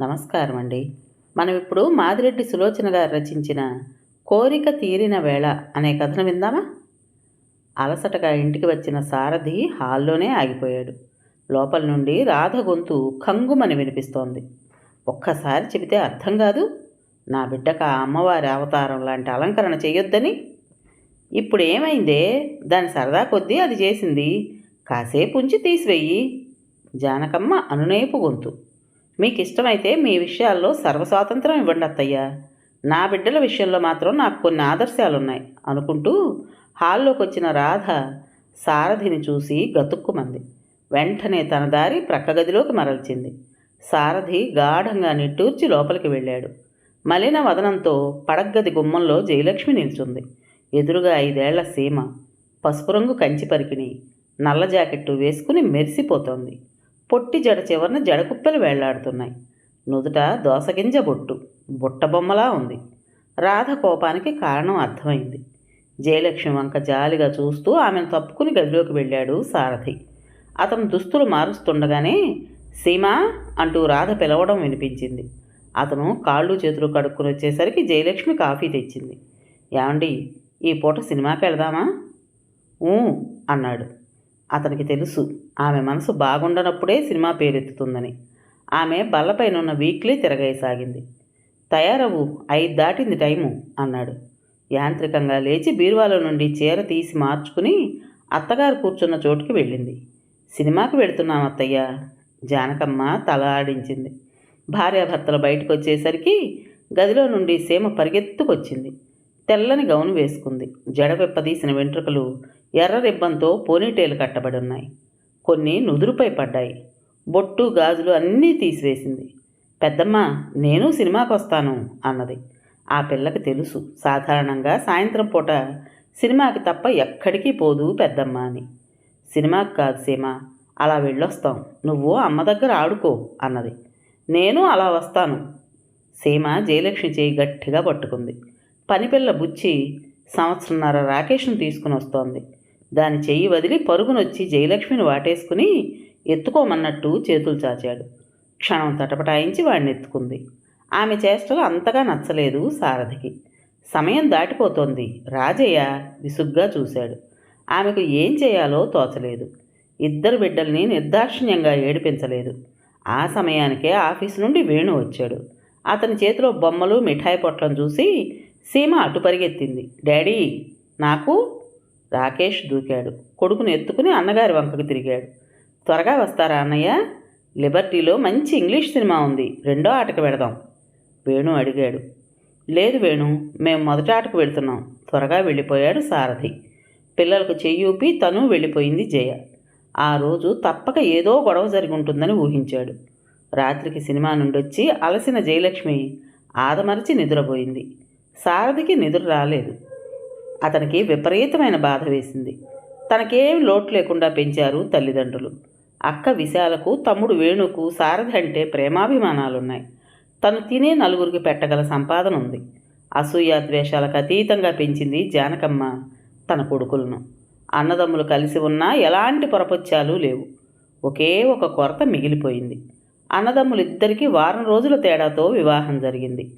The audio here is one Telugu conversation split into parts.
నమస్కారం అండి మనం ఇప్పుడు మాదిరెడ్డి సులోచన గారు రచించిన కోరిక తీరిన వేళ అనే కథను విందామా? అలసటగా ఇంటికి వచ్చిన సారథి హాల్లోనే ఆగిపోయాడు. లోపల నుండి రాధ గొంతు కంగుమని వినిపిస్తోంది. ఒక్కసారి చెబితే అర్థం కాదు. నా బిడ్డకు ఆ అమ్మవారి అవతారం లాంటి అలంకరణ చేయొద్దని. ఇప్పుడు ఏమైందే దాని సరదా కొద్దీ అది చేసింది. కాసేపు ఉంచి తీసివేయి. జానకమ్మ అనునేపు గొంతు. మీకు ఇష్టమైతే మీ విషయాల్లో సర్వస్వాతంత్రం ఇవ్వండి అత్తయ్య. నా బిడ్డల విషయంలో మాత్రం నాకు కొన్ని ఆదర్శాలున్నాయి అనుకుంటూ హాల్లోకి వచ్చిన రాధ సారథిని చూసి గతుక్కుమంది. వెంటనే తన దారి ప్రక్క గదిలోకి మరల్చింది. సారథి గాఢంగా నిట్టూర్చి లోపలికి వెళ్ళాడు. మలిన వదనంతో పడగ్గది గుమ్మంలో జయలక్ష్మి నిల్చుంది. ఎదురుగా ఐదేళ్ళ సీమ. పసుపు రంగు కంచి పరికిణి. నల్ల జాకెట్టు వేసుకుని మెరిసిపోతోంది. పొట్టి జడ చివరన జడకుప్పెలు వేళ్ళాడుతున్నాయి. నుదుట దోసగింజ బొట్టు. బుట్ట బొమ్మలా ఉంది. రాధ కోపానికి కారణం అర్థమైంది. జయలక్ష్మి వంక జాలిగా చూస్తూ ఆమెను తప్పుకుని గదిలోకి వెళ్ళాడు సారథి. అతను దుస్తులు మారుస్తుండగానే సీమా అంటూ రాధ పిలవడం వినిపించింది. అతను కాళ్ళు చేతులు కడుక్కుని వచ్చేసరికి జయలక్ష్మి కాఫీ తెచ్చింది. ఏమండి ఈ పూట సినిమాకి వెళదామా? ఊ అన్నాడు. అతనికి తెలుసు. ఆమె మనసు బాగుండనప్పుడే సినిమా పేరెత్తుతుందని. ఆమె బల్లపైనున్న వీక్లీ తిరగేసాగింది. తయారవు ఐదు దాటింది టైము అన్నాడు. యాంత్రికంగా లేచి బీరువాలో నుండి చీర తీసి మార్చుకుని అత్తగారు కూర్చున్న చోటుకి వెళ్ళింది. సినిమాకి వెళుతున్నాం అత్తయ్య జానకమ్మ తల ఆడించింది. భార్యాభర్తలు బయటకు వచ్చేసరికి గదిలో నుండి సీమ పరిగెత్తుకొచ్చింది. తెల్లని గౌను వేసుకుంది. జడ తీసిన వెంట్రుకలు ఎర్ర రిబ్బన్తో పోనీటేలు కట్టబడి ఉన్నాయి కొన్ని నుదురుపై పడ్డాయి. బొట్టు గాజులు అన్నీ తీసివేసింది. పెద్దమ్మ నేను సినిమాకి వస్తాను అన్నది. ఆ పిల్లకి తెలుసు. సాధారణంగా సాయంత్రం పూట సినిమాకి తప్ప ఎక్కడికి పోదు పెద్దమ్మ అని. సినిమాకి కాదు సీమ అలా వెళ్ళొస్తాం. నువ్వు అమ్మ దగ్గర ఆడుకో అన్నది. నేను అలా వస్తాను. సీమ జయలక్ష్మి చేయి గట్టిగా పట్టుకుంది. పనిపిల్ల బుచ్చి సంవత్సరంన్నర రాకేష్ను తీసుకుని వస్తోంది. దాని చెయ్యి వదిలి పరుగునొచ్చి జయలక్ష్మిని వాటేసుకుని ఎత్తుకోమన్నట్టు చేతులు చాచాడు. క్షణం తటపటాయించి వాడిని ఎత్తుకుంది. ఆమె చేష్టలు అంతగా నచ్చలేదు సారథికి. సమయం దాటిపోతోంది. రాజయ్య విసుగ్గా చూశాడు. ఆమెకు ఏం చేయాలో తోచలేదు. ఇద్దరు బిడ్డల్ని నిర్దాక్షిణ్యంగా ఏడిపించలేదు. ఆ సమయానికే ఆఫీసు నుండి వేణు వచ్చాడు. అతని చేతిలో బొమ్మలు మిఠాయి పొట్లను చూసి సీమ అటు పరిగెత్తింది డాడీ నాకు రాకేష్ దూకాడు. కొడుకుని ఎత్తుకుని అన్నగారి వంకకు తిరిగాడు. త్వరగా వస్తారా అన్నయ్య? లిబర్టీలో మంచి ఇంగ్లీష్ సినిమా ఉంది. రెండో ఆటకు వెడదాం. వేణు అడిగాడు. లేదు వేణు మేము మొదటి ఆటకు వెళుతున్నాం. త్వరగా వెళ్ళిపోయాడు సారథి. పిల్లలకు చెయ్యూపి తను వెళ్ళిపోయింది జయ. ఆ రోజు తప్పక ఏదో గొడవ జరిగి ఉంటుందని ఊహించాడు. రాత్రికి సినిమా నుండి వచ్చి అలసిన జయలక్ష్మి ఆదమరచి నిద్రపోయింది. సారథికి నిద్ర రాలేదు. అతనికి విపరీతమైన బాధ వేసింది. తనకేం లోటు లేకుండా పెంచారు తల్లిదండ్రులు. అక్క విశాలకు తమ్ముడు వేణుకు సారథి అంటే ప్రేమాభిమానాలున్నాయి. తను తినే నలుగురికి పెట్టగల సంపాదన ఉంది. అసూయ ద్వేషాలకు అతీతంగా పెంచింది జానకమ్మ తన కొడుకులను. అన్నదమ్ములు కలిసి ఉన్నా ఎలాంటి పొరపొచ్చాలు లేవు. ఒకే ఒక కొరత మిగిలిపోయింది. అన్నదమ్ములిద్దరికీ వారం రోజుల తేడాతో వివాహం జరిగింది.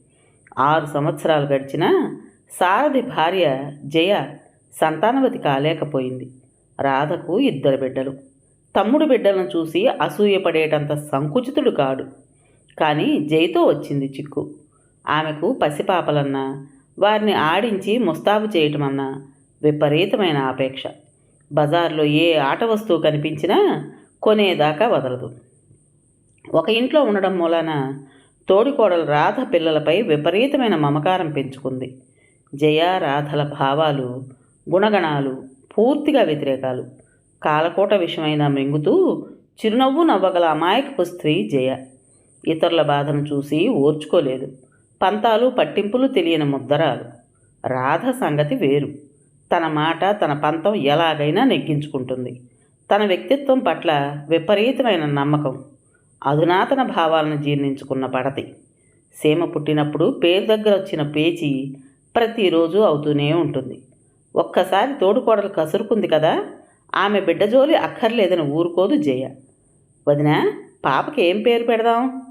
ఆరు సంవత్సరాలు గడిచినా సారథి భార్య జయ సంతానవతి కాలేకపోయింది. రాధకు ఇద్దరు బిడ్డలు. తమ్ముడు బిడ్డలను చూసి అసూయపడేటంత సంకుచితుడు కాడు. కానీ జయతో వచ్చింది చిక్కు. ఆమెకు పసిపాపలన్నా వారిని ఆడించి ముస్తాబు చేయటమన్నా విపరీతమైన ఆపేక్ష. బజార్లో ఏ ఆట వస్తువు కనిపించినా కొనేదాకా వదలదు. ఒక ఇంట్లో ఉండడం మూలాన తోడికోడలు రాధ పిల్లలపై విపరీతమైన మమకారం పెంచుకుంది. జయారాధల భావాలు గుణగణాలు పూర్తిగా వ్యతిరేకాలు. కాలకోట విషయమైన మింగుతూ చిరునవ్వు నవ్వగల అమాయకపు స్త్రీ జయ. ఇతరుల బాధను చూసి ఓర్చుకోలేదు. పంతాలు పట్టింపులు తెలియని ముద్దరాలు. రాధ సంగతి వేరు. తన మాట తన పంతం ఎలాగైనా నెగ్గించుకుంటుంది. తన వ్యక్తిత్వం పట్ల విపరీతమైన నమ్మకం. అధునాతన భావాలను జీర్ణించుకున్న పడతి. సీమ పుట్టినప్పుడు పేరు దగ్గర వచ్చిన పేచి ప్రతిరోజు అవుతూనే ఉంటుంది. ఒక్కసారి తోడుకోడలు కసురుకుంది కదా ఆమె బిడ్డ జోలి అక్కర్లేదని ఊరుకోదు జయ. వదిన పాపకి ఏం పేరు పెడదాం?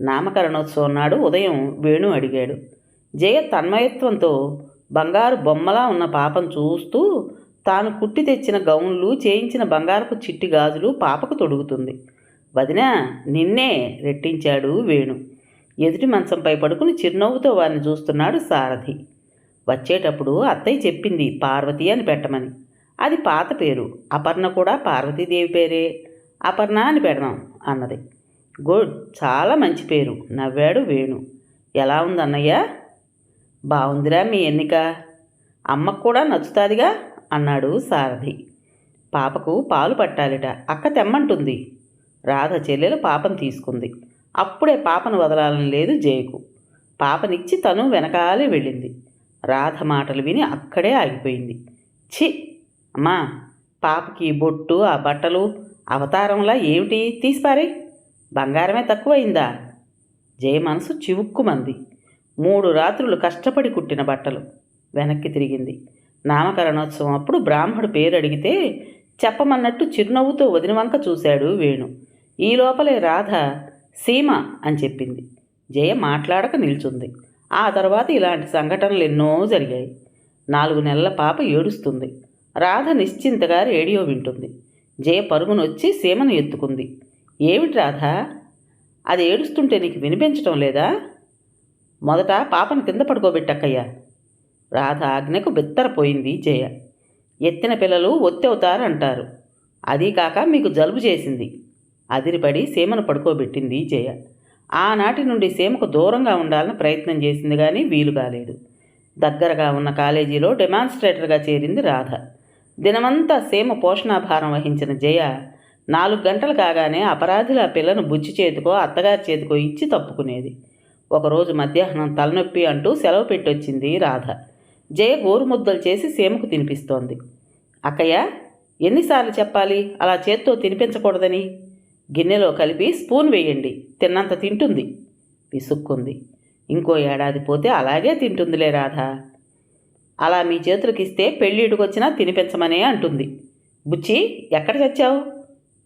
నామకరణోత్సవం నాడు ఉదయం వేణు అడిగాడు. జయ తన్మయత్వంతో బంగారు బొమ్మలా ఉన్న పాపను చూస్తూ తాను కుట్టి తెచ్చిన గౌన్లు చేయించిన బంగారపు చిట్టి గాజులు పాపకు తొడుగుతుంది. వదినా నిన్నే రెట్టించాడు వేణు. ఎదుటి మంచంపై పడుకుని చిరునవ్వుతో వారిని చూస్తున్నాడు సారథి. వచ్చేటప్పుడు అత్తయ్య చెప్పింది పార్వతి అని పెట్టమని. అది పాత పేరు. అపర్ణ కూడా పార్వతీదేవి పేరే. అపర్ణ అని పెడదాం అన్నది. గుడ్. చాలా మంచి పేరు. నవ్వాడు వేణు. ఎలా ఉంది అన్నయ్య బాగుందిరా మీ ఎన్నిక. అమ్మకు కూడా నచ్చుతాదిగా అన్నాడు సారథి. పాపకు పాలు పట్టాలిట. అక్క తెమ్మంటుంది. రాధ చెల్లెలు పాపం తీసుకుంది. అప్పుడే పాపను వదలాలని లేదు జయకు. పాపనిచ్చి తను వెనకాలే వెళ్ళింది. రాధ మాటలు విని అక్కడే ఆగిపోయింది. ఛి! అమ్మా! పాపకి బొట్టు ఆ బట్టలు అవతారంలా ఏమిటి? తీసిపారే. బంగారమే తక్కువైందా జయ మనసు చివుక్కుమంది. మూడు రాత్రులు కష్టపడి కుట్టిన బట్టలు. వెనక్కి తిరిగింది. నామకరణోత్సవం అప్పుడు బ్రాహ్మడు పేరు అడిగితే చెప్పమన్నట్టు చిరునవ్వుతో వదిన వంక చూశాడు వేణు. ఈ లోపలే రాధ సీమ అని చెప్పింది. జయ మాట్లాడక నిల్చుంది. ఆ తర్వాత ఇలాంటి సంఘటనలు ఎన్నో జరిగాయి. నాలుగు నెలల పాప ఏడుస్తుంది. రాధ నిశ్చింతగా రేడియో వింటుంది. జయ పరుగునొచ్చి సీమను ఎత్తుకుంది. ఏమిటి రాధ? అది ఏడుస్తుంటే నీకు వినిపించటం లేదా? మొదట పాపను కింద పడుకోబెట్టక్కయ్యా. రాధ ఆజ్ఞకు బిత్తరపోయింది జయ. ఎత్తిన పిల్లలు ఒత్తవుతారు అంటారు అదీ కాక మీకు జలుబు చేసింది. అదిరిపడి సీమను పడుకోబెట్టింది జయ. ఆనాటి నుండి సీమకు దూరంగా ఉండాలని ప్రయత్నం చేసింది కానీ వీలు కాలేదు. దగ్గరగా ఉన్న కాలేజీలో డెమాన్స్ట్రేటర్గా చేరింది రాధ. దినమంతా సీమ పోషణాభారం వహించిన జయ నాలుగు గంటలు కాగానే అపరాధుల ఆ పిల్లను బుచ్చి చేతికో అత్తగారి చేతికో ఇచ్చి తప్పుకునేది. ఒకరోజు మధ్యాహ్నం తలనొప్పి అంటూ సెలవు పెట్టొచ్చింది రాధ. జయ గోరుముద్దలు చేసి సీమకు తినిపిస్తోంది. అక్కయ్య ఎన్నిసార్లు చెప్పాలి? అలా చేత్తో తినిపించకూడదని? గిన్నెలో కలిపి స్పూన్ వేయండి. తిన్నంత తింటుంది. విసుక్కుంది. ఇంకో ఏడాది పోతే అలాగే తింటుందిలే రాధ. అలా మీ చేతులకిస్తే పెళ్ళిడుకొచ్చినా తినిపించమనే అంటుంది. బుచ్చి ఎక్కడ చచ్చావు?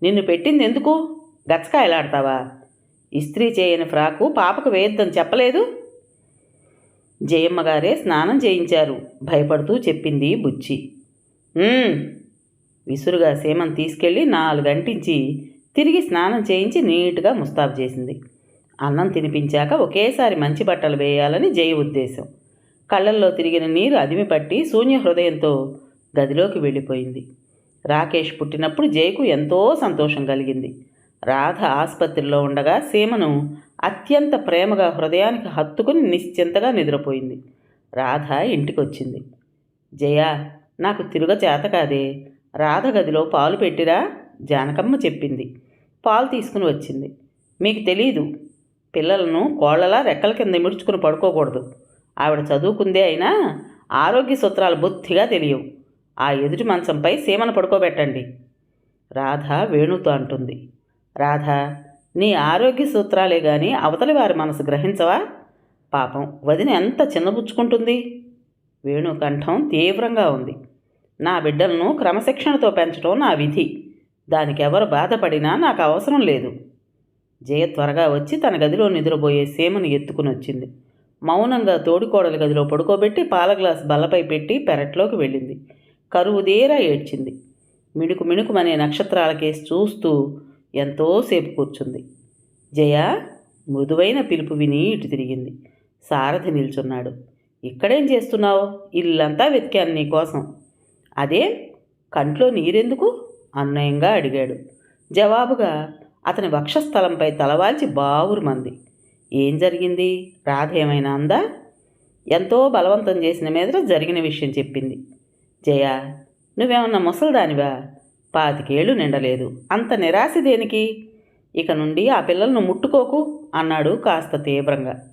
నిన్ను పెట్టింది ఎందుకు? గచ్చకాయలాడతావా? ఇస్త్రీ చేయని ఫ్రాకు పాపకు వేయొద్దని చెప్పలేదు? జయమ్మ గారే స్నానం చేయించారు. భయపడుతూ చెప్పింది బుచ్చి. విసురుగా సీమను తీసుకెళ్ళి నాలుగు గంటించి తిరిగి స్నానం చేయించి నీట్గా ముస్తాబు చేసింది. అన్నం తినిపించాక ఒకేసారి మంచి బట్టలు వేయాలని జయ ఉద్దేశం. కళ్ళల్లో తిరిగిన నీరు అదిమి పట్టి శూన్య హృదయంతో గదిలోకి వెళ్ళిపోయింది. రాకేష్ పుట్టినప్పుడు జయకు ఎంతో సంతోషం కలిగింది. రాధ ఆసుపత్రిలో ఉండగా సీమను అత్యంత ప్రేమగా హృదయానికి హత్తుకుని నిశ్చింతగా నిద్రపోయింది. రాధ ఇంటికొచ్చింది. జయ నాకు తిరుగ చేత కాదే. రాధ గదిలో పాలు పెట్టిరా జానకమ్మ చెప్పింది. పాలు తీసుకుని వచ్చింది. మీకు తెలీదు. పిల్లలను కోళ్ళలా రెక్కల కింద ముడుచుకుని పడుకోకూడదు. ఆవిడ చదువుకుందే అయినా ఆరోగ్య సూత్రాలు బొత్తిగా తెలియవు. ఆ ఎదుటి మంచంపై సీమను పడుకోబెట్టండి. రాధ వేణుతో అంటుంది. రాధ నీ ఆరోగ్య సూత్రాలే గాని అవతలి వారి మనసు గ్రహించవా? పాపం వదిన ఎంత చిన్నబుచ్చుకుంటుంది? వేణు కంఠం తీవ్రంగా ఉంది. నా బిడ్డలను క్రమశిక్షణతో పెంచడం నా విధి. దానికి ఎవరు బాధపడినా నాకు అవసరం లేదు. జయ త్వరగా వచ్చి తన గదిలో నిద్రపోయే సీమను ఎత్తుకుని వచ్చింది. మౌనంగా తోడుకోడల గదిలో పడుకోబెట్టి పాల గ్లాస్ బల్లపై పెట్టి పెరట్లోకి వెళ్ళింది. కరువుదేరా ఏడ్చింది. మిణుకు మిణుకుమనే నక్షత్రాలకేసి చూస్తూ ఎంతోసేపు కూర్చుంది. జయ మృదువైన పిలుపు విని ఇటు తిరిగింది. సారథి నిల్చున్నాడు. ఇక్కడేం చేస్తున్నావు? ఇల్లంతా వెతికాను నీకోసం అదే? కంట్లో నీరెందుకు? అన్నయంగా అడిగాడు. జవాబుగా అతని వక్షస్థలంపై తలవాల్చి బావురుమంది ఏం జరిగింది? రాధ ఏమైనా అందా? ఎంతో బలవంతం చేసిన మీద జరిగిన విషయం చెప్పింది. జయ నువ్వేమన్నా ముసలిదానివా? పాతికేళ్ళు నిండలేదు. అంత నిరాశ దేనికి? ఇక నుండి ఆ పిల్లలను ముట్టుకోకు అన్నాడు కాస్త తీవ్రంగా.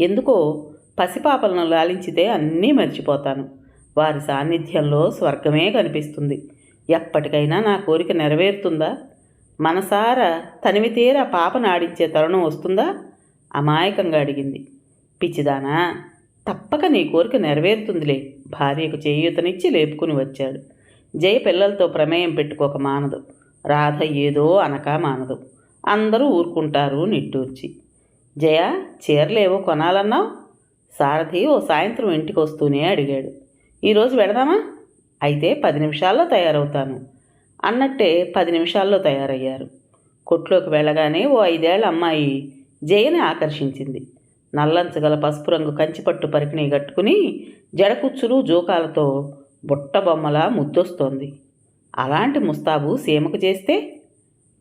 ఎందుకో పసిపాపలను లాలించితే అన్నీ మర్చిపోతాను. వారి సాన్నిధ్యంలో స్వర్గమే కనిపిస్తుంది. ఎప్పటికైనా నా కోరిక నెరవేరుతుందా? మనసారా తనివి తీరా పాపను ఆడించే తరుణం వస్తుందా? అమాయకంగా అడిగింది. పిచ్చిదానా తప్పక నీ కోరిక నెరవేరుతుందిలే. భార్యకు చేయూతనిచ్చి లేపుకుని వచ్చాడు. జయ పిల్లలతో ప్రమేయం పెట్టుకోక మానదు. రాధ ఏదో అనక మానదు. అందరూ ఊరుకుంటారు నిట్టూర్చి. జయ చీరలేవో కొనాలన్నావు? సారథి ఓ సాయంత్రం ఇంటికి వస్తూనే అడిగాడు. ఈరోజు వెడదామా అయితే పది నిమిషాల్లో తయారవుతాను. అన్నట్టే పది నిమిషాల్లో తయారయ్యారు. కొట్లోకి వెళ్ళగానే ఓ ఐదేళ్ళ అమ్మాయి జయని ఆకర్షించింది. నల్లంచగల పసుపు రంగు కంచిపట్టు పరికిణి కట్టుకుని జడకుచ్చులు జోకాలతో బుట్టబొమ్మలా ముద్దొస్తోంది. అలాంటి ముస్తాబు సీమకు చేస్తే?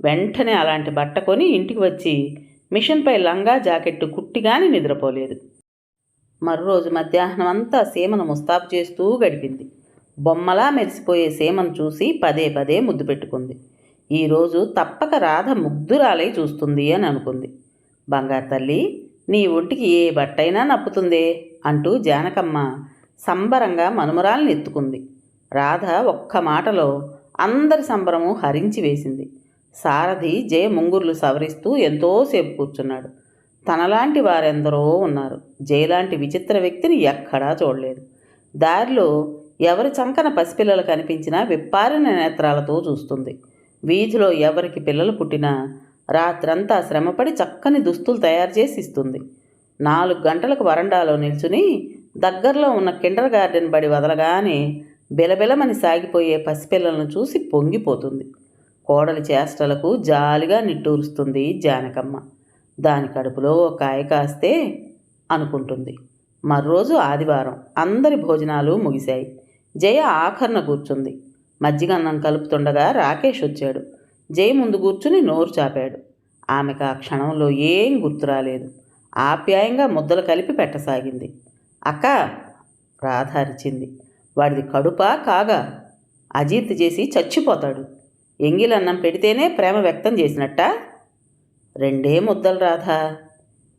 వెంటనే అలాంటి బట్ట కొని ఇంటికి వచ్చి మిషన్పై లంగా జాకెట్టు కుట్టిగాని నిద్రపోలేదు. మరో రోజు మధ్యాహ్నం అంతా సీమను ముస్తాబు చేస్తూ గడిపింది. బొమ్మలా మెరిసిపోయే సీమను చూసి పదే పదే ముద్దు పెట్టుకుంది. ఈరోజు తప్పక రాధ ముగ్ధురాలై చూస్తుంది అని అనుకుంది. బంగారు తల్లి నీ ఒంటికి ఏ బట్టైనా నప్పుతుందే అంటూ జానకమ్మ సంబరంగా మనుమరాల్ని ఎత్తుకుంది. రాధ ఒక్క మాటలో అందరి సంబరము హరించి వేసింది. సారథి జయ ముంగుర్లు సవరిస్తూ ఎంతోసేపు కూర్చున్నాడు. తనలాంటి వారెందరో ఉన్నారు. జయలాంటి విచిత్ర వ్యక్తిని ఎక్కడా చూడలేదు. దారిలో ఎవరి చంకన పసిపిల్లలు కనిపించినా విప్పారిన నేత్రాలతో చూస్తుంది. వీధిలో ఎవరికి పిల్లలు పుట్టినా రాత్రంతా శ్రమపడి చక్కని దుస్తులు తయారు చేసి ఇస్తుంది. నాలుగు గంటలకు వరండాలో నిల్చుని దగ్గరలో ఉన్న కిండర్ గార్డెన్ బడి వదలగానే బిలబిలమని సాగిపోయే పసిపిల్లలను చూసి పొంగిపోతుంది. కోడలి చేష్టలకు జాలిగా నిట్టూరుస్తుంది జానకమ్మ. దాని కడుపులో ఓ కాయ కాస్తే అనుకుంటుంది. మర్రోజు ఆదివారం అందరి భోజనాలు ముగిశాయి. జయ ఆఖరణ కూర్చుంది. మజ్జిగన్నం కలుపుతుండగా రాకేష్ వచ్చాడు. జయ ముందు కూర్చుని నోరు చాపాడు. ఆమెకు ఆ క్షణంలో ఏం గుర్తు రాలేదు. ఆప్యాయంగా ముద్దలు కలిపి పెట్టసాగింది. అక్క రాధ అరిచింది. వాడిది కడుపా కాగా? అజీత్ చేసి చచ్చిపోతాడు. ఎంగిలన్నం పెడితేనే ప్రేమ వ్యక్తం చేసినట్ట? రెండే ముద్దలు రాధా.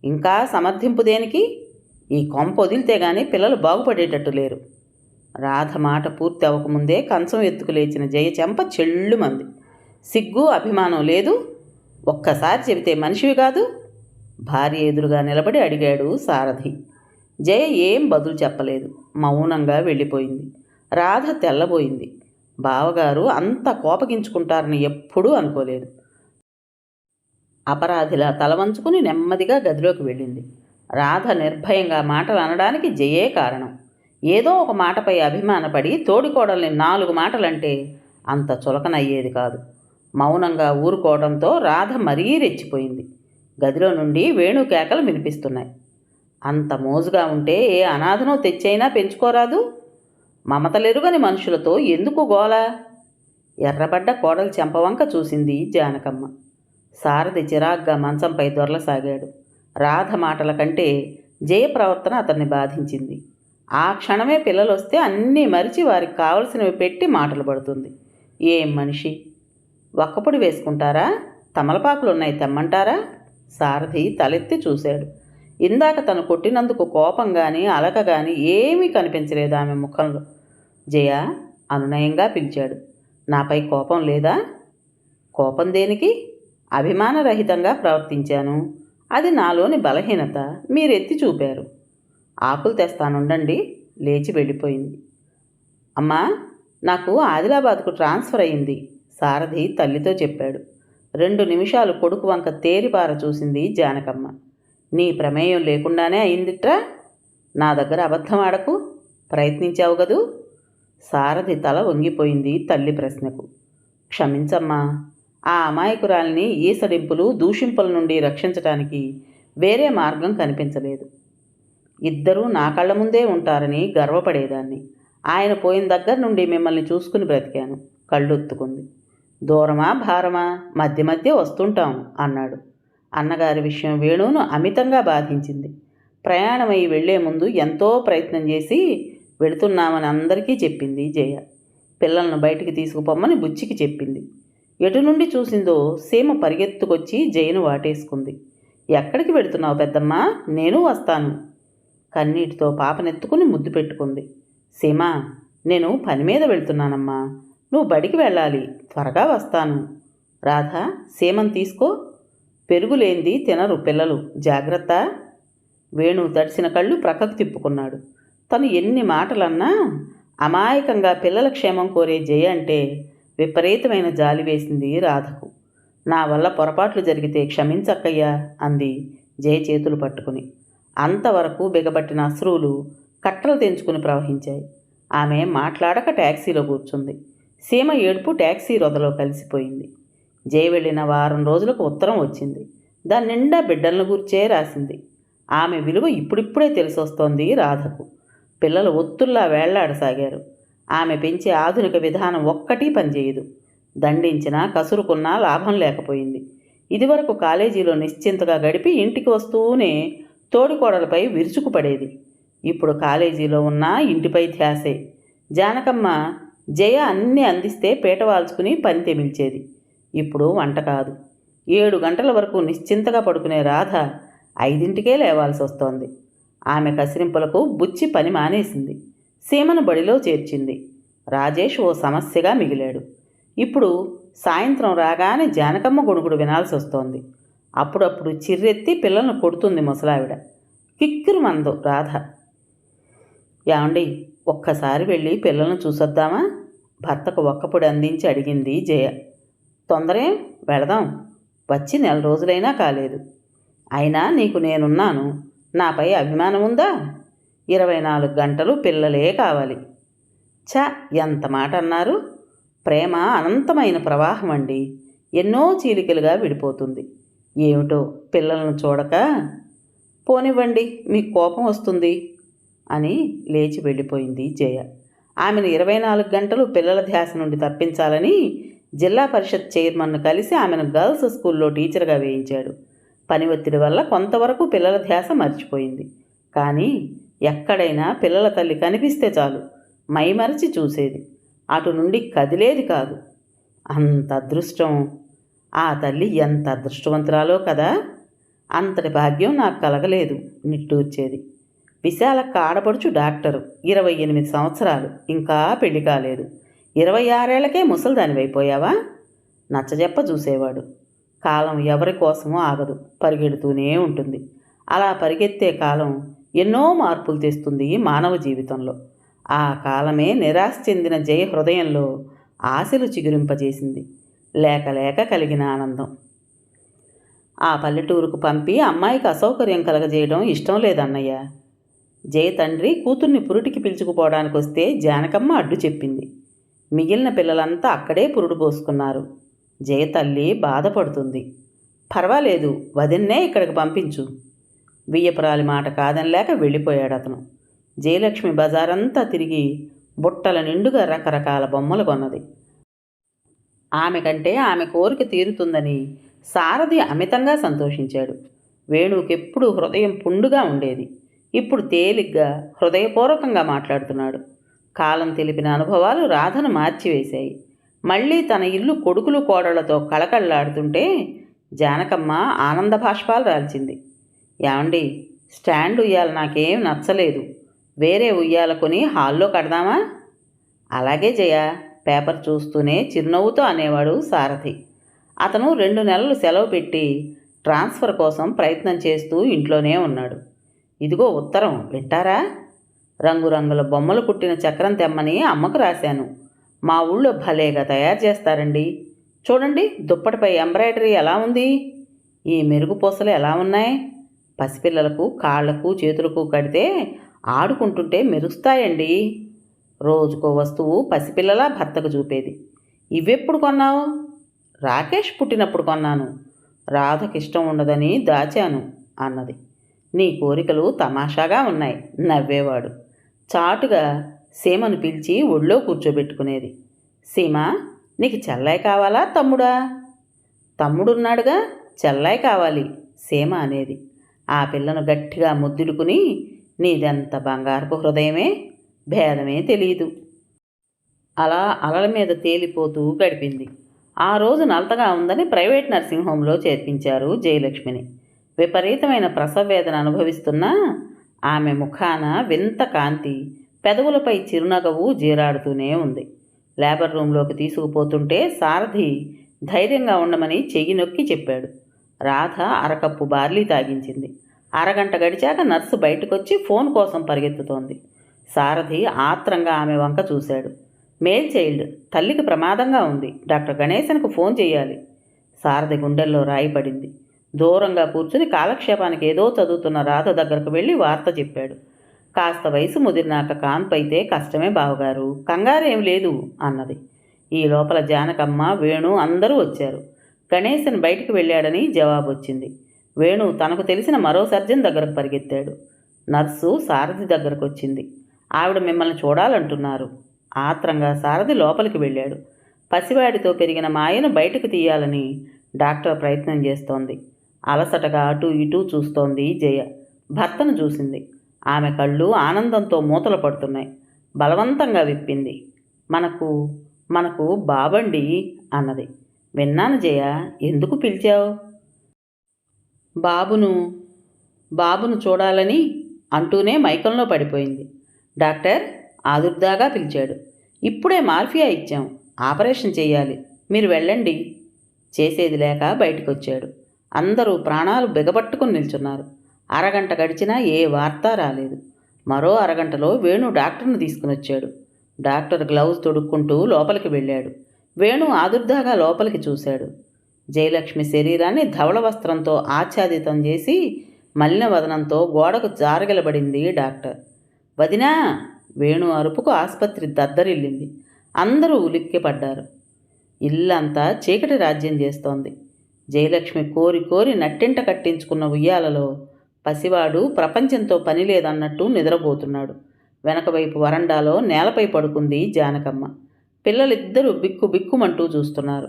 ఇంకా సమర్థింపు దేనికి? ఈ కొంప వదిలితే గాని పిల్లలు బాగుపడేటట్టు లేరు. రాధ మాట పూర్తి అవ్వకముందే కంచం ఎత్తుకు లేచిన జయ చెంప చెల్లుమంది సిగ్గు అభిమానం లేదు. ఒక్కసారి చెబితే మనిషివి కాదు. భార్య ఎదురుగా నిలబడి అడిగాడు సారథి. జయ ఏం బదులు చెప్పలేదు. మౌనంగా వెళ్ళిపోయింది. రాధ తెల్లబోయింది. బావగారు అంత కోపగించుకుంటారని ఎప్పుడూ అనుకోలేదు. అపరాధిలా తలవంచుకుని నెమ్మదిగా గదిలోకి వెళ్ళింది. రాధ నిర్భయంగా మాటలు అనడానికి జయే కారణం. ఏదో ఒక మాటపై అభిమానపడి తోడికోడల్ని నాలుగు మాటలంటే అంత చులకనయ్యేది కాదు. మౌనంగా ఊరుకోవడంతో రాధ మరీ రెచ్చిపోయింది. గదిలో నుండి వేణు కేకలు వినిపిస్తున్నాయి. అంత మోజుగా ఉంటే ఏ అనాథనో తెచ్చైనా పెంచుకోరాదు? మమతలెరుగని మనుషులతో ఎందుకు గోల? ఎర్రబడ్డ కోడలు చెంపవంక చూసింది జానకమ్మ. సారథి చిరాగ్గా మంచంపై దొరలసాగాడు. రాధ మాటల కంటే జయ ప్రవర్తన అతన్ని బాధించింది. ఆ క్షణమే పిల్లలు వస్తే అన్నీ మరిచి వారికి కావలసినవి పెట్టి మాటలు పడుతుంది. ఏం మనిషి? ఒక్కపొడి వేసుకుంటారా? తమలపాకులు ఉన్నాయి తెమ్మంటారా? సారథి తలెత్తి చూశాడు. ఇందాక తను కొట్టినందుకు కోపం కానీ అలక కానీ ఏమీ కనిపించలేదు ఆమె ముఖంలో. జయ అనునయంగా పిలిచాడు. నాపై కోపం లేదా? కోపం దేనికి? అభిమానరహితంగా ప్రవర్తించాను. అది నాలోని బలహీనత. మీరెత్తి చూపారు. ఆకులు తెస్తానుండండి లేచి వెళ్ళిపోయింది. అమ్మా నాకు ఆదిలాబాద్కు ట్రాన్స్ఫర్ అయింది సారథి తల్లితో చెప్పాడు. రెండు నిమిషాలు కొడుకు వంక తేరిపార చూసింది జానకమ్మ. నీ ప్రమేయం లేకుండానే అయిందిట్రా? నా దగ్గర అబద్ధం ఆడకు ప్రయత్నించావు కదూ? సారథి తల వంగిపోయింది తల్లి ప్రశ్నకు. క్షమించమ్మా ఆ అమాయకురాల్ని ఈసడింపులు దూషింపుల నుండి రక్షించటానికి వేరే మార్గం కనిపించలేదు. ఇద్దరూ నా కళ్ళ ముందే ఉంటారని గర్వపడేదాన్ని. ఆయన పోయిన దగ్గర నుండి మిమ్మల్ని చూసుకుని బ్రతికాను. కళ్ళొత్తుకుంది దూరమా భారమా? మధ్య మధ్య వస్తుంటాం అన్నాడు. అన్నగారి విషయం వేణువును అమితంగా బాధించింది. ప్రయాణమై వెళ్ళే ముందు ఎంతో ప్రయత్నం చేసి వెళుతున్నామని అందరికీ చెప్పింది జయ. పిల్లలను బయటికి తీసుకుపోమ్మని బుచ్చికి చెప్పింది. ఎటు నుండి చూసిందో సీమ పరిగెత్తుకొచ్చి జయను వాటేసుకుంది. ఎక్కడికి వెళుతున్నావు పెద్దమ్మా? నేను వస్తాను. కన్నీటితో పాపనెత్తుకుని ముద్దు పెట్టుకుంది. సీమ నేను పని మీద వెళ్తున్నానమ్మా. నువ్వు బడికి వెళ్ళాలి. త్వరగా వస్తాను. రాధ సీమను తీసుకో. పెరుగులేంది తినరు పిల్లలు. జాగ్రత్త. వేణు తడిసిన కళ్ళు ప్రక్కకు తిప్పుకున్నాడు. తను ఎన్ని మాటలన్నా అమాయకంగా పిల్లల క్షేమం కోరే జయ అంటే విపరీతమైన జాలి వేసింది రాధకు. నా వల్ల పొరపాట్లు జరిగితే క్షమించక్కయ్యా అంది జయ చేతులు పట్టుకుని. అంతవరకు బిగబట్టిన అశ్రువులు కట్టలు తెంచుకుని ప్రవహించాయి. ఆమె మాట్లాడక ట్యాక్సీలో కూర్చుంది. సీమ ఏడుపు ట్యాక్సీ రొదలో కలిసిపోయింది. జయ వెళ్ళిన వారం రోజులకు ఉత్తరం వచ్చింది. దాని నిండా బిడ్డలను గుర్చే రాసింది. ఆమె విలువ ఇప్పుడిప్పుడే తెలిసొస్తోంది రాధకు. పిల్లలు ఒత్తుల్లా వేళ్ళాడసాగారు. ఆమె పెంచే ఆధునిక విధానం ఒక్కటి పనిచేయదు. దండించినా కసురుకున్నా లాభం లేకపోయింది. ఇదివరకు కాలేజీలో నిశ్చింతగా గడిపి ఇంటికి వస్తూనే తోడికోడలపై విరుచుకుపడేది. ఇప్పుడు కాలేజీలో ఉన్న ఇంటిపై ధ్యాసే. జానకమ్మ జయ అన్నీ అందిస్తే పీట వాల్చుకుని పని తెమిల్చేది. ఇప్పుడు వంట కాదు. ఏడు గంటల వరకు నిశ్చింతగా పడుకునే రాధ ఐదింటికే లేవాల్సి వస్తోంది ఆమె కసిరింపులకు బుచ్చి పని మానేసింది. సీమను బడిలో చేర్చింది. రాజేష్ ఓ సమస్యగా మిగిలాడు. ఇప్పుడు సాయంత్రం రాగానే జానకమ్మ గొడుగుడు వినాల్సి వస్తోంది అప్పుడప్పుడు చిర్రెత్తి పిల్లలను కొడుతుంది ముసలావిడ. కిక్కిరు మందు రాధ. ఏమండి ఒక్కసారి వెళ్ళి పిల్లలను చూసొద్దామా? భర్తకు ఒక్కప్పుడు అందించి అడిగింది జయ. తొందరేం వెళదాం. వచ్చి నెల రోజులైనా కాలేదు. అయినా నీకు నేనున్నాను. నాపై అభిమానం ఉందా? ఇరవై నాలుగు గంటలు పిల్లలే కావాలి. చ ఎంత మాట అన్నారు? ప్రేమ అనంతమైన ప్రవాహం అండి ఎన్నో చీలికలుగా విడిపోతుంది. ఏమిటో పిల్లలను చూడక పోనివ్వండి మీకు కోపం వస్తుంది అని లేచి వెళ్ళిపోయింది జయ. ఆమెను ఇరవై నాలుగు గంటలు పిల్లల ధ్యాస నుండి తప్పించాలని జిల్లా పరిషత్ చైర్మన్ను కలిసి ఆమెను గర్ల్స్ స్కూల్లో టీచర్గా వేయించాడు. పని ఒత్తిడి వల్ల కొంతవరకు పిల్లల ధ్యాస మర్చిపోయింది. కానీ ఎక్కడైనా పిల్లల తల్లి కనిపిస్తే చాలు మైమరచి చూసేది. అటు నుండి కదిలేది కాదు. అంత అదృష్టం. ఆ తల్లి ఎంత అదృష్టవంతురాలో కదా? అంతటి భాగ్యం నాకు కలగలేదు నిట్టూర్చేది విశాల కాడపడుచు డాక్టరు. ఇరవై ఎనిమిది సంవత్సరాలు ఇంకా పెళ్ళి కాలేదు. ఇరవై ఆరేళ్ళకే ముసలిదానివైపోయావా నచ్చజెప్ప చూసేవాడు. కాలం ఎవరి కోసమో ఆగదు పరిగెడుతూనే ఉంటుంది. అలా పరిగెత్తే కాలం ఎన్నో మార్పులు తెస్తుంది మానవ జీవితంలో. ఆ కాలమే నిరాశ చెందిన జయ హృదయంలో ఆశలు చిగురింపజేసింది. లేక లేక కలిగిన ఆనందం. ఆ పల్లెటూరుకు పంపి అమ్మాయికి అసౌకర్యం కలగజేయడం ఇష్టం లేదన్నయ్య. జయ తండ్రి కూతుర్ని పురుటికి పిలుచుకుపోవడానికి వస్తే జానకమ్మ అడ్డు చెప్పింది. మిగిలిన పిల్లలంతా అక్కడే పురుడు పోసుకున్నారు. జయ తల్లి బాధపడుతుంది. పర్వాలేదు వదిన్నే ఇక్కడికి పంపించు. వియ్యపురాలి మాట కాదనిలేక వెళ్ళిపోయాడు అతను జయలక్ష్మి బజారంతా తిరిగి బుట్టల నిండుగా రకరకాల బొమ్మలు కొన్నది. ఆమె కంటే ఆమె కోరిక తీరుతుందని సారథి అమితంగా సంతోషించాడు. వేణువుకెప్పుడు హృదయం పుండుగా ఉండేది. ఇప్పుడు తేలిగ్గా హృదయపూర్వకంగా మాట్లాడుతున్నాడు. కాలం తెలిపిన అనుభవాలు రాధను మార్చివేశాయి. మళ్ళీ తన ఇల్లు కొడుకులు కోడళ్ళతో కళకళలాడుతుంటే జానకమ్మ ఆనంద భాష్పాలు రాల్చింది. ఏమండి స్టాండ్ ఉయ్యాల నాకేం నచ్చలేదు. వేరే ఉయ్యాల కొని హాల్లో కడదామా? అలాగే జయ. పేపర్ చూస్తూనే చిరునవ్వుతో అనేవాడు సారథి. అతను రెండు నెలలు సెలవు పెట్టి ట్రాన్స్ఫర్ కోసం ప్రయత్నం చేస్తూ ఇంట్లోనే ఉన్నాడు. ఇదిగో ఉత్తరం వింటారా? రంగురంగుల బొమ్మలు కుట్టిన చక్రం తెమ్మని అమ్మకు రాశాను. మా ఊళ్ళో భలేగా తయారు చేస్తారండి. చూడండి దుప్పటిపై ఎంబ్రాయిడరీ ఎలా ఉంది? ఈ మెరుగు పూసలు ఎలా ఉన్నాయి? పసిపిల్లలకు కాళ్ళకు చేతులకు కడితే ఆడుకుంటుంటే మెరుస్తాయండి. రోజుకో వస్తువు పసిపిల్లలా భర్తకు చూపేది. ఇవెప్పుడు కొన్నావు? రాకేష్ పుట్టినప్పుడు కొన్నాను. రాధకి ఇష్టం ఉండదని దాచాను అన్నది. నీ కోరికలు తమాషాగా ఉన్నాయి నవ్వేవాడు. చాటుగా సీమను పిలిచి ఒళ్ళో కూర్చోబెట్టుకునేది. సీమ నీకు చెల్లాయి కావాలా తమ్ముడా? తమ్ముడున్నాడుగా చెల్లాయి కావాలి సీమ అనేది. ఆ పిల్లను గట్టిగా ముద్దులుకుని నీదెంత బంగారపు హృదయమే? భేదమే తెలియదు అలా అలల మీద తేలిపోతూ గడిపింది. ఆ రోజు నలతగా ఉందని ప్రైవేట్ నర్సింగ్ హోంలో చేర్పించారు జయలక్ష్మిని. విపరీతమైన ప్రసవ వేదన అనుభవిస్తున్న ఆమె ముఖాన వింత కాంతి పెదవులపై చిరునగవు జీరాడుతూనే ఉంది. లేబర్ రూంలోకి తీసుకుపోతుంటే సారథి ధైర్యంగా ఉండమని చెయ్యి నొక్కి చెప్పాడు. రాధ అరకప్పు బార్లీ తాగించింది. అరగంట గడిచాక నర్సు బయటకొచ్చి ఫోన్ కోసం పరిగెత్తుతోంది. సారథి ఆత్రంగా ఆమె వంక చూశాడు. మేల్ చైల్డ్ తల్లికి ప్రమాదంగా ఉంది. డాక్టర్ గణేశన్కు ఫోన్ చేయాలి. సారథి గుండెల్లో రాయి పడింది. దూరంగా కూర్చుని కాలక్షేపానికి ఏదో చదువుతున్న రాధ దగ్గరకు వెళ్ళి వార్త చెప్పాడు. కాస్త వయసు ముదిరినాక కాన్పు అయితే కష్టమే బావగారు. కంగారేం లేదు అన్నది. ఈ లోపల జానకమ్మ వేణు అందరూ వచ్చారు. గణేశన్ బయటికి వెళ్ళాడని జవాబు వచ్చింది వేణు తనకు తెలిసిన మరో సర్జన్ దగ్గరకు పరిగెత్తాడు. నర్సు సారథి దగ్గరకు వచ్చింది ఆవిడ మిమ్మల్ని చూడాలంటున్నారు. ఆత్రంగా సారథి లోపలికి వెళ్ళాడు. పసివాడితో పెరిగిన మాయను బయటకు తీయాలని డాక్టర్ ప్రయత్నం చేస్తోంది. అలసటగా అటు ఇటు చూస్తోంది జయ. భర్తను చూసింది. ఆమె కళ్ళు ఆనందంతో మూతలు పడుతున్నాయి. బలవంతంగా విప్పింది. మనకు మనకు బాబండి అన్నది. విన్నాను జయ. ఎందుకు పిలిచావు? బాబును బాబును చూడాలని అంటూనే మైకంలో పడిపోయింది. డాక్టర్ ఆదుర్దాగా పిలిచాడు. ఇప్పుడే మార్ఫియా ఇచ్చాం. ఆపరేషన్ చేయాలి. మీరు వెళ్ళండి. చేసేది లేక బయటకు వచ్చాడు అందరూ ప్రాణాలు బిగబట్టుకుని నిల్చున్నారు. అరగంట గడిచినా ఏ వార్త రాలేదు. మరో అరగంటలో వేణు డాక్టర్ను తీసుకుని వచ్చాడు. డాక్టర్ గ్లౌజ్ తొడుక్కుంటూ లోపలికి వెళ్ళాడు. వేణు ఆదుర్దాగా లోపలికి చూశాడు. జయలక్ష్మి శరీరాన్ని ధవళ వస్త్రంతో ఆచ్ఛాదితం చేసి మలిన వదనంతో గోడకు జారగలబడింది డాక్టర్. వదినా! వేణు అరుపుకు ఆసుపత్రి దద్దరిల్లింది. అందరూ ఉలిక్కిపడ్డారు. ఇల్లంతా చీకటి రాజ్యం చేస్తోంది. జయలక్ష్మి కోరి కోరి నట్టింట కట్టించుకున్న ఉయ్యాలలో పసివాడు ప్రపంచంతో పని లేదన్నట్టు నిద్రపోతున్నాడు. వెనకవైపు వరండాలో నేలపై పడుకుంది జానకమ్మ. పిల్లలిద్దరూ బిక్కు బిక్కుమంటూ చూస్తున్నారు.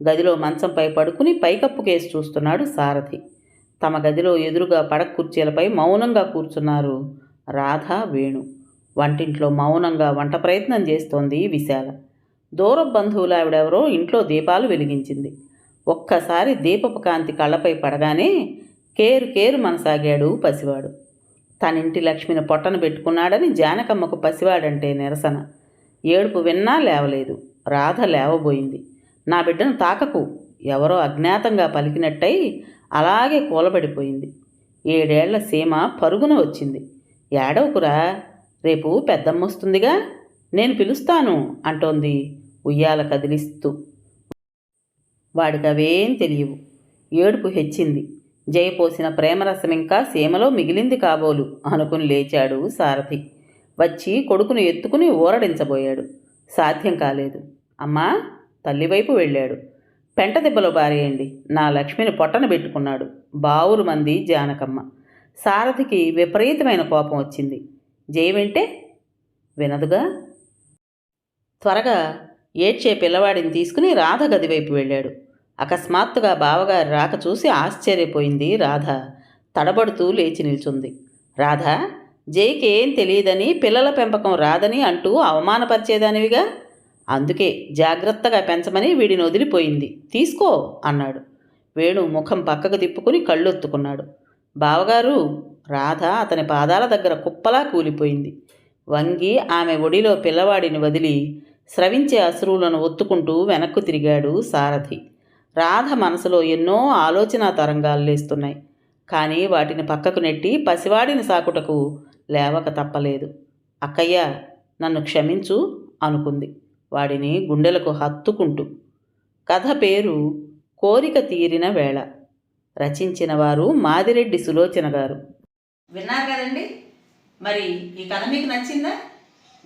గదిలో మంచంపై పడుకుని పైకప్పు కేసి చూస్తున్నాడు సారథి. తమ గదిలో ఎదురుగా పడక కుర్చీలపై మౌనంగా కూర్చున్నారు రాధ వేణు. వంటింట్లో మౌనంగా వంట ప్రయత్నం చేస్తోంది విశాల. దూర బంధువులు ఆవిడెవరో ఇంట్లో దీపాలు వెలిగించింది. ఒక్కసారి దీపపు కాంతి కళ్ళపై పడగానే కేరు కేరు మనసాగాడు పసివాడు. తనింటి లక్ష్మిని పొట్టన పెట్టుకున్నాడని జానకమ్మకు పసివాడంటే నిరసన. ఏడుపు విన్నా లేవలేదు. రాధ లేవబోయింది. నా బిడ్డను తాకకు. ఎవరో అజ్ఞాతంగా పలికినట్టయి అలాగే కూలబడిపోయింది. ఏడేళ్ళ సీమ పరుగున వచ్చింది. ఏడవకురా రేపు పెద్దమ్మ వస్తుందిగా నేను పిలుస్తాను అంటోంది ఉయ్యాల కదిలిస్తూ. వాడికి అవేం తెలియవు. ఏడుపు హెచ్చింది. జయపోసిన ప్రేమరసం ఇంకా సీమలో మిగిలింది కాబోలు అనుకుని లేచాడు సారథి. వచ్చి కొడుకును ఎత్తుకుని ఊరడించబోయాడు. సాధ్యం కాలేదు. అమ్మా తల్లివైపు వెళ్ళాడు. పెంట దెబ్బలో బారేయండి నా లక్ష్మిని పొట్టన పెట్టుకున్నాడు. బావురు మంది జానకమ్మ. సారథికి విపరీతమైన కోపం వచ్చింది. జయవింటే వినదుగా? త్వరగా ఏడ్చే పిల్లవాడిని తీసుకుని రాధ గదివైపు వెళ్ళాడు. అకస్మాత్తుగా బావగారు రాక చూసి ఆశ్చర్యపోయింది రాధ. తడబడుతూ లేచి నిల్చుంది. రాధ జైకి ఏం తెలియదని పిల్లల పెంపకం రాదని అంటూ అవమానపరిచేదానివిగా? అందుకే జాగ్రత్తగా పెంచమని వీడిని వదిలిపోయింది. తీసుకో అన్నాడు. వేణు ముఖం పక్కకు తిప్పుకుని కళ్ళొత్తుకున్నాడు. బావగారు రాధ అతని పాదాల దగ్గర కుప్పలా కూలిపోయింది. వంగి ఆమె ఒడిలో పిల్లవాడిని వదిలి స్రవించే అశ్రువులను ఒత్తుకుంటూ వెనక్కు తిరిగాడు సారథి. రాధ మనసులో ఎన్నో ఆలోచన తరంగాలు లేస్తున్నాయి. కానీ వాటిని పక్కకు నెట్టి పసివాడిని సాకుటకు లేవక తప్పలేదు. అక్కయ్య నన్ను క్షమించు అనుకుంది. వాడిని గుండెలకు హత్తుకుంటూ. కథ పేరు కోరిక తీరిన వేళ. రచించిన వారు మాదిరెడ్డి సులోచన గారు. విన్నారు కదండి? మరి ఈ కథ మీకు నచ్చిందా?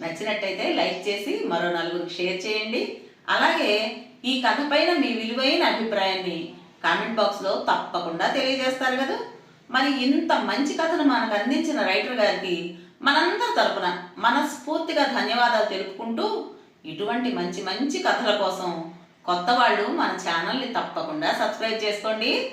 నచ్చినట్టయితే లైక్ చేసి మరో నలుగురికి షేర్ చేయండి. అలాగే ఈ కథ పైన మీ విలువైన అభిప్రాయాన్ని కామెంట్ బాక్స్లో తప్పకుండా తెలియజేస్తారు కదా? మరి ఇంత మంచి కథను మనకు అందించిన రైటర్ గారికి మనందరి తరపున మనస్ఫూర్తిగా ధన్యవాదాలు తెలుపుకుంటూ ఇటువంటి మంచి మంచి కథల కోసం కొత్త వాళ్ళు మన ఛానల్ని తప్పకుండా సబ్స్క్రైబ్ చేసుకోండి.